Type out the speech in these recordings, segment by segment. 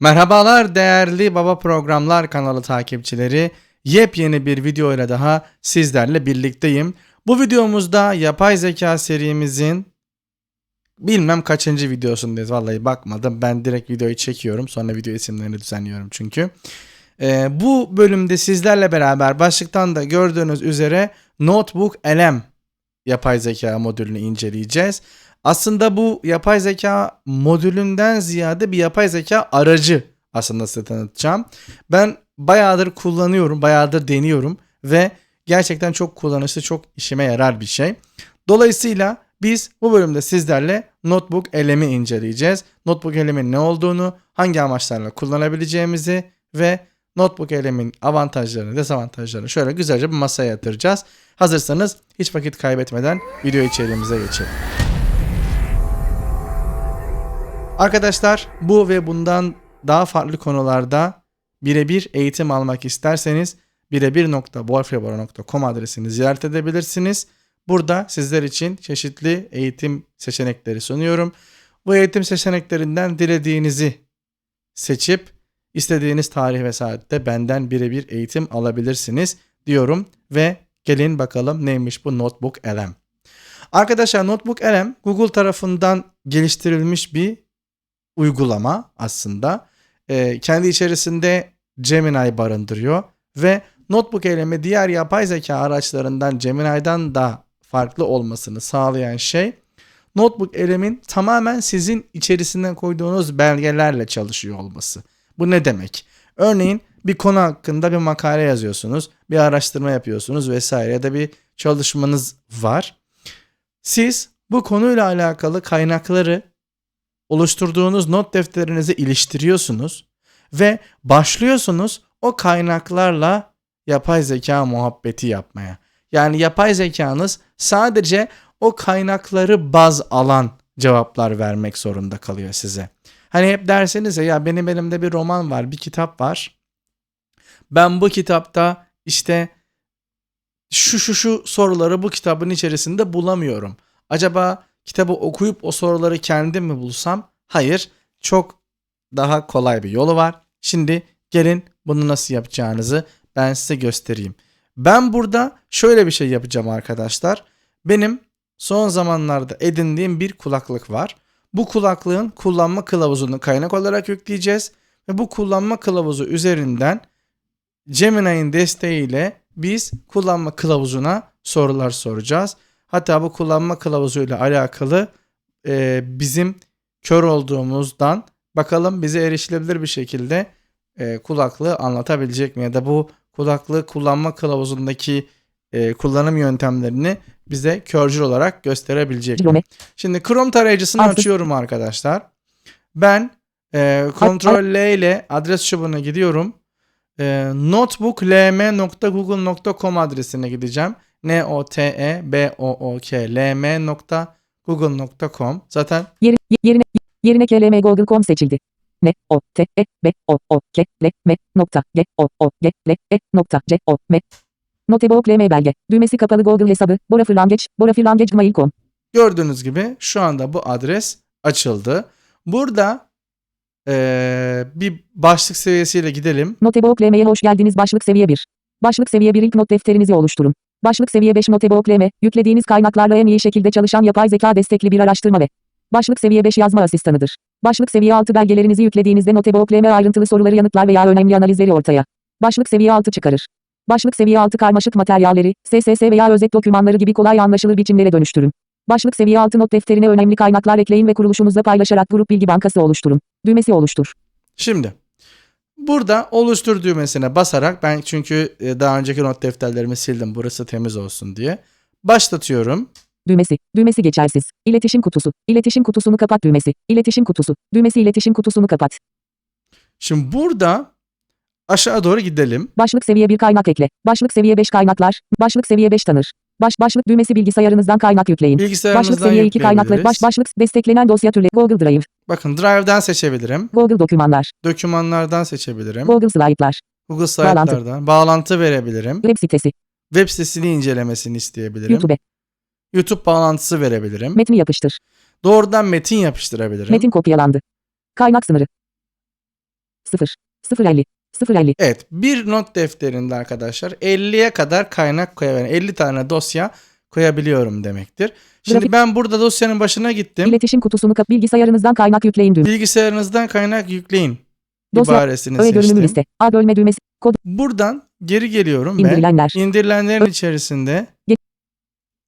Merhabalar değerli Baba Programlar kanalı takipçileri. Yepyeni bir video ile daha sizlerle birlikteyim. Bu videomuzda yapay zeka serimizin bilmem kaçıncı videosundayız. Vallahi bakmadım. Ben direkt videoyu çekiyorum. Sonra video isimlerini düzenliyorum çünkü. Ee, bu bölümde sizlerle beraber başlıktan da gördüğünüz üzere Notebook LM yapay zeka modülünü inceleyeceğiz. Aslında bu yapay zeka modülünden ziyade bir yapay zeka aracı aslında size tanıtacağım. Ben bayağıdır kullanıyorum, bayağıdır deniyorum ve gerçekten çok kullanışlı, çok işime yarar bir şey. Dolayısıyla biz bu bölümde sizlerle Notebook LM'i inceleyeceğiz. Notebook LM'in ne olduğunu, hangi amaçlarla kullanabileceğimizi ve Notebook LM'in avantajlarını, dezavantajlarını şöyle güzelce bir masaya yatıracağız. Hazırsanız hiç vakit kaybetmeden video içeriğimize geçelim. Arkadaşlar bu ve bundan daha farklı konularda birebir eğitim almak isterseniz birebir.wolfrebora.com adresini ziyaret edebilirsiniz. Burada sizler için çeşitli eğitim seçenekleri sunuyorum. Bu eğitim seçeneklerinden dilediğinizi seçip istediğiniz tarih ve saatte benden birebir eğitim alabilirsiniz diyorum ve gelin bakalım neymiş bu Notebook LM. Arkadaşlar Notebook LM Google tarafından geliştirilmiş bir uygulama aslında. Ee, kendi içerisinde Gemini barındırıyor ve Notebook LM'i diğer yapay zeka araçlarından Gemini'den da farklı olmasını sağlayan şey Notebook LM'in tamamen sizin içerisine koyduğunuz belgelerle çalışıyor olması. Bu ne demek? Örneğin bir konu hakkında bir makale yazıyorsunuz, bir araştırma yapıyorsunuz vesaire ya da bir çalışmanız var. Siz bu konuyla alakalı kaynakları oluşturduğunuz not defterinize iliştiriyorsunuz ve başlıyorsunuz o kaynaklarla yapay zeka muhabbeti yapmaya. Yani yapay zekanız sadece o kaynakları baz alan cevaplar vermek zorunda kalıyor size. Hani hep derseniz ya, benim elimde bir roman var, bir kitap var. Ben bu kitapta işte şu şu şu soruları bu kitabın içerisinde bulamıyorum. Acaba kitabı okuyup o soruları kendim mi bulsam? Hayır. Çok daha kolay bir yolu var. Şimdi gelin bunu nasıl yapacağınızı ben size göstereyim. Ben burada şöyle bir şey yapacağım arkadaşlar. Benim son zamanlarda edindiğim bir kulaklık var. Bu kulaklığın kullanma kılavuzunu kaynak olarak yükleyeceğiz ve bu kullanma kılavuzu üzerinden Gemini'nin desteğiyle biz kullanma kılavuzuna sorular soracağız. Hatta bu kullanma kılavuzuyla alakalı e, bizim kör olduğumuzdan bakalım bize erişilebilir bir şekilde e, kulaklığı anlatabilecek mi ya da bu kulaklığı kullanma kılavuzundaki e, kullanım yöntemlerini bize körcül olarak gösterebilecek mi? Şimdi Chrome tarayıcısını Altı. açıyorum arkadaşlar. Ben e, Ctrl L ile adres çubuğuna gidiyorum. E, notebooklm.google.com adresine gideceğim. N o t e b o o k l m.google.com. Zaten Yeri, yerine, yerine klm google.com seçildi. Ne, o, t, e, b, o, o, k, l, m, nokta, g, o, o, g, l, e, nokta, c, o, m. Notebook LM belge. Düğmesi kapalı Google hesabı. Bora Fırlangeç. Bora Fırlangeç Gmail.com. gördüğünüz gibi şu anda bu adres açıldı. Burada e, bir başlık seviyesiyle gidelim. Notebook LM'ye hoş geldiniz. Başlık seviye 1. Başlık seviye 1 ilk not defterinizi oluşturun. Başlık seviye 5 Notebook LM, yüklediğiniz kaynaklarla en iyi şekilde çalışan yapay zeka destekli bir araştırma ve Başlık seviye 5 yazma asistanıdır. Başlık seviye 6 belgelerinizi yüklediğinizde Notebook LM ayrıntılı soruları yanıtlar veya önemli analizleri ortaya. Başlık seviye 6 çıkarır. Başlık seviye 6 karmaşık materyalleri, SSS veya özet dokümanları gibi kolay anlaşılır biçimlere dönüştürün. Başlık seviye 6 not defterine önemli kaynaklar ekleyin ve kuruluşunuzla paylaşarak grup bilgi bankası oluşturun. Düğmesi oluştur. Şimdi burada oluştur düğmesine basarak ben çünkü e, daha önceki not defterlerimi sildim burası temiz olsun diye. Başlatıyorum. Düğmesi. Düğmesi geçersiz. İletişim kutusu. İletişim kutusunu kapat düğmesi. İletişim kutusu. Düğmesi iletişim kutusunu kapat. Şimdi burada aşağı doğru gidelim. Başlık seviye 1 kaynak ekle. Başlık seviye 5 kaynaklar. Başlık seviye 5 tanır. Baş başlık düğmesi bilgisayarınızdan kaynak yükleyin. Başlık seviye 2 kaynakları. Baş başlık desteklenen dosya türleri. Google Drive. Bakın Drive'dan seçebilirim. Google dokümanlar. Dokümanlardan seçebilirim. Google Slide'lar. Google Slide'lardan bağlantı verebilirim. Web sitesi. Web sitesini incelemesini isteyebilirim. YouTube. YouTube bağlantısı verebilirim. Metni yapıştır. Doğrudan metin yapıştırabilirim. Metin kopyalandı. Kaynak sınırı. 0. 050. 050. Evet bir not defterinde arkadaşlar 50'ye kadar kaynak koyabiliyorum. 50 tane dosya koyabiliyorum demektir. Şimdi Grafik- ben burada dosyanın başına gittim. İletişim kutusunu kap bilgisayarınızdan kaynak yükleyin düğme. Bilgisayarınızdan kaynak yükleyin Dosya, ibaresini Öğe seçtim. liste. A bölme düğmesi. Kod Buradan geri geliyorum indirilenler. ve indirilenlerin içerisinde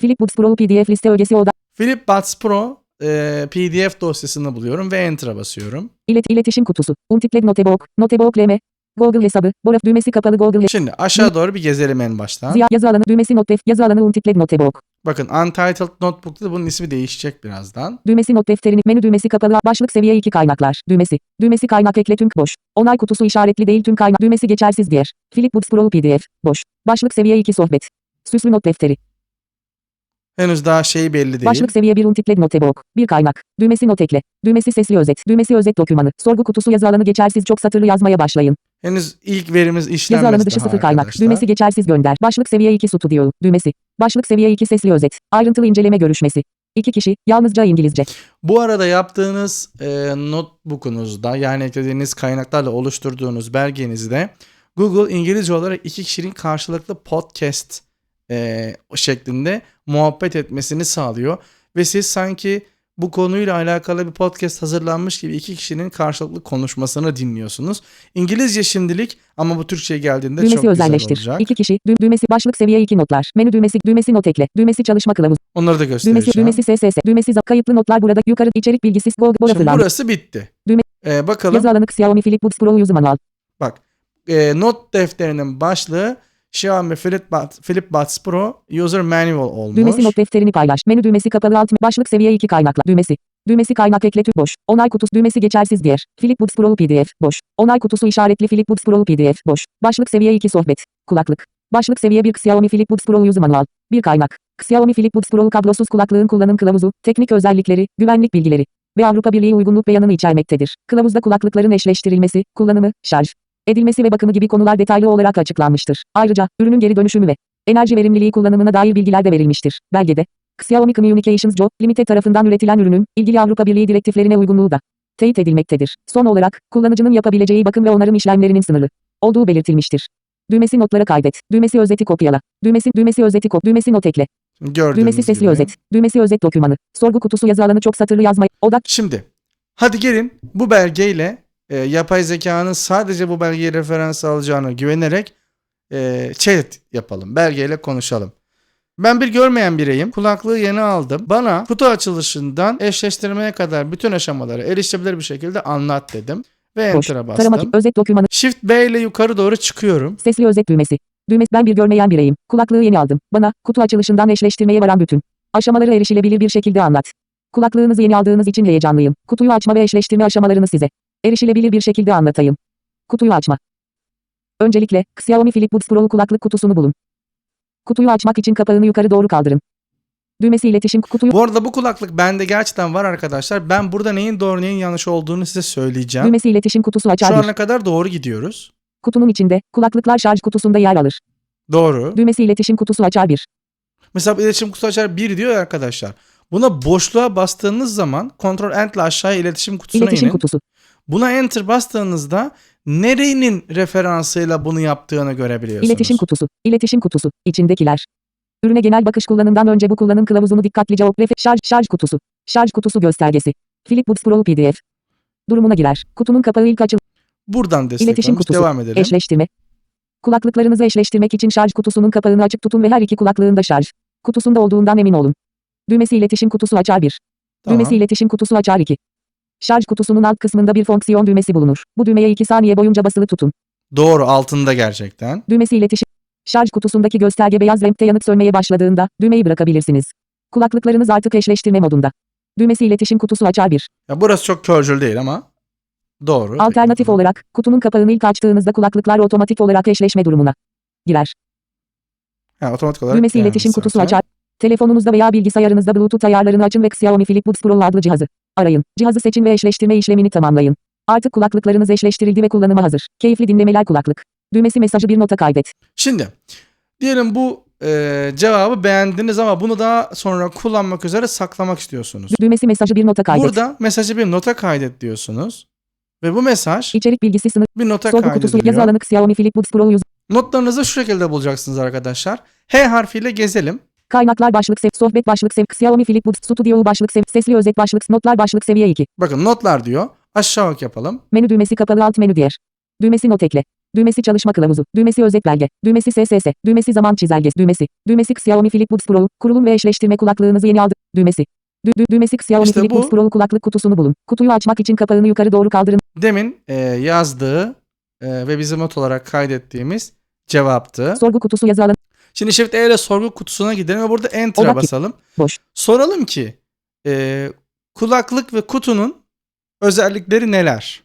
Philip Books Pro PDF liste ögesi oda. Philip Buds Pro e, PDF dosyasını buluyorum ve Enter'a basıyorum. İlet iletişim kutusu. Untitled Notebook. Notebook leme. Google hesabı. Boraf düğmesi kapalı Google hesabı. Şimdi aşağı doğru bir gezelim en baştan. Ziya yazı alanı düğmesi not def yazı alanı Untitled Notebook. Bakın Untitled Notebook'ta bunun ismi değişecek birazdan. Düğmesi not defterini menü düğmesi kapalı başlık seviye 2 kaynaklar düğmesi. Düğmesi kaynak ekle tüm boş. Onay kutusu işaretli değil tüm kaynak düğmesi geçersiz diğer. Philip Books Pro PDF boş. Başlık seviye 2 sohbet. Süslü not defteri. Henüz daha şey belli değil. Başlık seviye 1 Untitled Notebook. Bir kaynak. Düğmesi not ekle. Düğmesi sesli özet. Düğmesi özet dokümanı. Sorgu kutusu yazı alanı geçersiz çok satırlı yazmaya başlayın. Henüz ilk verimiz Yazı işlenmedi alanı dışı sıfır kaynak. arkadaşlar. Düğmesi geçersiz gönder. Başlık seviye 2 studio. Düğmesi. Başlık seviye 2 sesli özet. Ayrıntılı inceleme görüşmesi. İki kişi. Yalnızca İngilizce. Bu arada yaptığınız e, notebook'unuzda yani eklediğiniz kaynaklarla oluşturduğunuz belgenizde Google İngilizce olarak iki kişinin karşılıklı podcast e, şeklinde muhabbet etmesini sağlıyor. Ve siz sanki bu konuyla alakalı bir podcast hazırlanmış gibi iki kişinin karşılıklı konuşmasını dinliyorsunuz. İngilizce şimdilik ama bu Türkçe'ye geldiğinde Düğmesi çok güzel özelleştir. olacak. İki kişi. Dü- düğmesi başlık seviye 2 notlar. Menü düğmesi düğmesi not ekle. Düğmesi çalışma kılavuz. Onları da göstereceğim. Düğmesi düğmesi SSS. Düğmesi za- kayıtlı notlar burada. Yukarı içerik bilgisi Google Şimdi hazırlandı. burası bitti. Düğme- E, bakalım. Yazı alanı Xiaomi Philip Books Pro User Manual. Bak e, not defterinin başlığı Xiaomi Philip Buds, Philip Buds Pro User Manual olmuş. Düğmesi not defterini paylaş. Menü düğmesi kapalı alt başlık seviye 2 kaynakla. Düğmesi. Düğmesi kaynak ekle tüm boş. Onay kutusu düğmesi geçersiz diğer. Philip Books Pro PDF boş. Onay kutusu işaretli Philip Books Pro PDF boş. Başlık seviye 2 sohbet. Kulaklık. Başlık seviye 1 Xiaomi Philip Books Pro User Manual. Bir kaynak. Xiaomi Philip Books Pro kablosuz kulaklığın kullanım kılavuzu, teknik özellikleri, güvenlik bilgileri ve Avrupa Birliği uygunluk beyanını içermektedir. Kılavuzda kulaklıkların eşleştirilmesi, kullanımı, şarj edilmesi ve bakımı gibi konular detaylı olarak açıklanmıştır. Ayrıca ürünün geri dönüşümü ve enerji verimliliği kullanımına dair bilgiler de verilmiştir. Belgede Xiaomi Communications Co. Limited tarafından üretilen ürünün ilgili Avrupa Birliği direktiflerine uygunluğu da teyit edilmektedir. Son olarak kullanıcının yapabileceği bakım ve onarım işlemlerinin sınırlı olduğu belirtilmiştir. Düğmesi notlara kaydet. Düğmesi özeti kopyala. Düğmesi düğmesi özeti kop. Düğmesi not ekle. Gördüğünüz Düğmesi sesli gibi. özet. Düğmesi özet dokümanı. Sorgu kutusu yazı alanı çok satırlı yazma. Odak Şimdi hadi gelin bu belgeyle e, yapay zekanın sadece bu belgeyi referans alacağını güvenerek e, chat yapalım. Belgeyle konuşalım. Ben bir görmeyen bireyim. Kulaklığı yeni aldım. Bana kutu açılışından eşleştirmeye kadar bütün aşamaları erişebilir bir şekilde anlat dedim. Ve. Enter'a bastım. Taramak özet dokümanı. Shift B ile yukarı doğru çıkıyorum. Sesli özet düğmesi. Düğmesi ben bir görmeyen bireyim. Kulaklığı yeni aldım. Bana kutu açılışından eşleştirmeye varan bütün aşamaları erişilebilir bir şekilde anlat. Kulaklığınızı yeni aldığınız için heyecanlıyım. Kutuyu açma ve eşleştirme aşamalarını size erişilebilir bir şekilde anlatayım. Kutuyu açma. Öncelikle Xiaomi Buds Pro kulaklık kutusunu bulun. Kutuyu açmak için kapağını yukarı doğru kaldırın. Düğmesi iletişim kutuyu Bu arada bu kulaklık bende gerçekten var arkadaşlar. Ben burada neyin doğru neyin yanlış olduğunu size söyleyeceğim. düğmesi iletişim kutusu açar Şu bir. ana kadar doğru gidiyoruz. Kutunun içinde kulaklıklar şarj kutusunda yer alır. Doğru. Düğmesi iletişim kutusu açar bir. Mesela iletişim kutusu açar 1 diyor ya arkadaşlar. Buna boşluğa bastığınız zaman Ctrl Ent ile aşağıya iletişim kutusuna İletişim inin. kutusu. Buna Enter bastığınızda nerenin referansıyla bunu yaptığını görebiliyorsunuz. İletişim kutusu. İletişim kutusu. İçindekiler. Ürüne genel bakış kullanımdan önce bu kullanım kılavuzunu dikkatlice ok. Şarj, şarj kutusu. Şarj kutusu göstergesi. Philip Books Pro PDF. Durumuna girer. Kutunun kapağı ilk açıl. Buradan İletişim kutusu. Devam edelim. Eşleştirme. Kulaklıklarınızı eşleştirmek için şarj kutusunun kapağını açık tutun ve her iki kulaklığın da şarj kutusunda olduğundan emin olun. Düğmesi iletişim kutusu açar 1. Tamam. Düğmesi iletişim kutusu açar 2. Şarj kutusunun alt kısmında bir fonksiyon düğmesi bulunur. Bu düğmeye 2 saniye boyunca basılı tutun. Doğru altında gerçekten. Düğmesi iletişim. Şarj kutusundaki gösterge beyaz renkte yanıp sönmeye başladığında düğmeyi bırakabilirsiniz. Kulaklıklarınız artık eşleştirme modunda. Düğmesi iletişim kutusu açar 1. Ya burası çok körcül değil ama doğru. Alternatif olarak kutunun kapağını ilk açtığınızda kulaklıklar otomatik olarak eşleşme durumuna girer. Ha, otomatik olarak Düğmesi iletişim kutusu zaten. açar. Telefonunuzda veya bilgisayarınızda Bluetooth ayarlarını açın ve Xiaomi Philip Buds Pro adlı cihazı arayın. Cihazı seçin ve eşleştirme işlemini tamamlayın. Artık kulaklıklarınız eşleştirildi ve kullanıma hazır. Keyifli dinlemeler kulaklık. Düğmesi mesajı bir nota kaydet. Şimdi diyelim bu e, cevabı beğendiniz ama bunu daha sonra kullanmak üzere saklamak istiyorsunuz. Düğmesi mesajı bir nota kaydet. Burada mesajı bir nota kaydet diyorsunuz. Ve bu mesaj İçerik bilgisi sınır. bir nota Sorgu kutusu yazı alanı Xiaomi Flip Buds Pro 100. Notlarınızı şu şekilde bulacaksınız arkadaşlar. H harfiyle gezelim. Kaynaklar başlık sev. Sohbet başlık sev. Xiaomi Flip Buds Studio başlık sev. Sesli özet başlık. Notlar başlık seviye 2. Bakın notlar diyor. Aşağı bak yapalım. Menü düğmesi kapalı alt menü diğer. Düğmesi not ekle. Düğmesi çalışma kılavuzu. Düğmesi özet belge. Düğmesi SSS. Düğmesi zaman çizelgesi. Düğmesi. Düğmesi Xiaomi Flip Buds Pro. Kurulum ve eşleştirme kulaklığınızı yeni aldı. Düğmesi. Dü dü düğmesi Xiaomi İşte Flip bu- Buds Pro kulaklık kutusunu bulun. Kutuyu açmak için kapağını yukarı doğru kaldırın. Demin e, yazdığı e, ve bizim not olarak kaydettiğimiz cevaptı. Sorgu kutusu yazı alanı. Şimdi Shift E ile sorgu kutusuna gidelim ve burada Enter'a Odak- basalım. Boş. Soralım ki e, kulaklık ve kutunun özellikleri neler?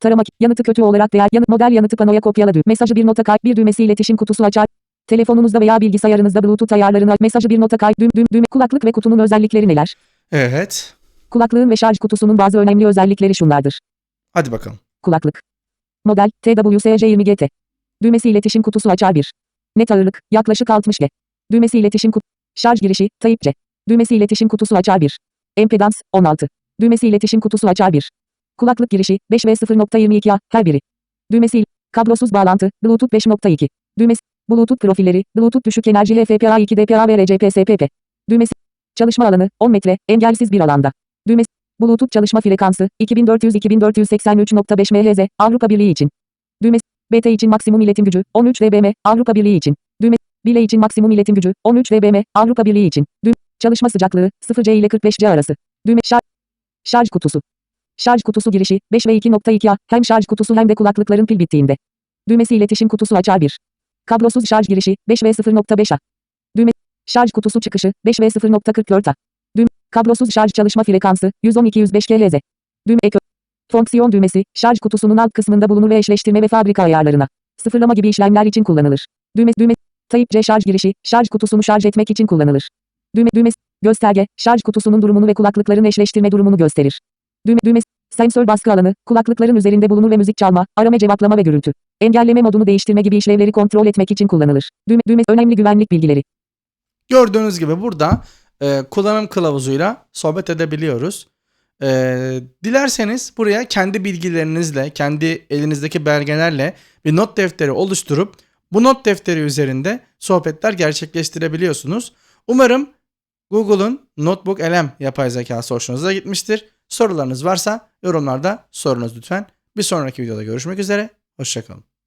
Tarama yanıtı kötü olarak değer yanıt model yanıtı panoya kopyala dü. Mesajı bir nota kay bir düğmesi iletişim kutusu açar. Telefonunuzda veya bilgisayarınızda Bluetooth ayarlarını mesajı bir nota kay düğüm düğüm düğme kulaklık ve kutunun özellikleri neler? Evet. Kulaklığın ve şarj kutusunun bazı önemli özellikleri şunlardır. Hadi bakalım. Kulaklık. Model TWSC20GT. Düğmesi iletişim kutusu açar 1. Net ağırlık yaklaşık 60 G. Düğmesi iletişim kutusu. Şarj girişi Type-C. Düğmesi iletişim kutusu açar 1. Empedans 16. Düğmesi iletişim kutusu açar 1. Kulaklık girişi 5 ve 0.22 A her biri. Düğmesi kablosuz bağlantı Bluetooth 5.2. Düğmesi Bluetooth profilleri Bluetooth düşük enerji HFPA 2 DPA ve RCP-SPP. Düğmesi çalışma alanı 10 metre engelsiz bir alanda. Düğmesi Bluetooth çalışma frekansı 2400-2483.5 MHz Avrupa Birliği için. Düğmesi BT için maksimum iletim gücü 13 dBm Avrupa Birliği için. Düğme Bile için maksimum iletim gücü 13 dBm Avrupa Birliği için. Düğme çalışma sıcaklığı 0C ile 45C arası. Düğme şarj şarj kutusu. Şarj kutusu girişi 5 ve 2.2 A hem şarj kutusu hem de kulaklıkların pil bittiğinde. Düğmesi iletişim kutusu açar 1. Kablosuz şarj girişi 5 ve 0.5 A. Düğme şarj kutusu çıkışı 5 ve 0.44 A. Düğme kablosuz şarj çalışma frekansı 112-105 kHz. Düğme ek Fonksiyon düğmesi, şarj kutusunun alt kısmında bulunur ve eşleştirme ve fabrika ayarlarına, sıfırlama gibi işlemler için kullanılır. Düğme, düğme, Type-C şarj girişi, şarj kutusunu şarj etmek için kullanılır. Düğme, düğme, gösterge, şarj kutusunun durumunu ve kulaklıkların eşleştirme durumunu gösterir. Düğme, düğme, sensör baskı alanı, kulaklıkların üzerinde bulunur ve müzik çalma, arama cevaplama ve gürültü. Engelleme modunu değiştirme gibi işlevleri kontrol etmek için kullanılır. Düğme, düğme, önemli güvenlik bilgileri. Gördüğünüz gibi burada e, kullanım kılavuzuyla sohbet edebiliyoruz. E, dilerseniz buraya kendi bilgilerinizle, kendi elinizdeki belgelerle bir not defteri oluşturup bu not defteri üzerinde sohbetler gerçekleştirebiliyorsunuz. Umarım Google'un Notebook LM yapay zekası hoşunuza gitmiştir. Sorularınız varsa yorumlarda sorunuz lütfen. Bir sonraki videoda görüşmek üzere. Hoşçakalın.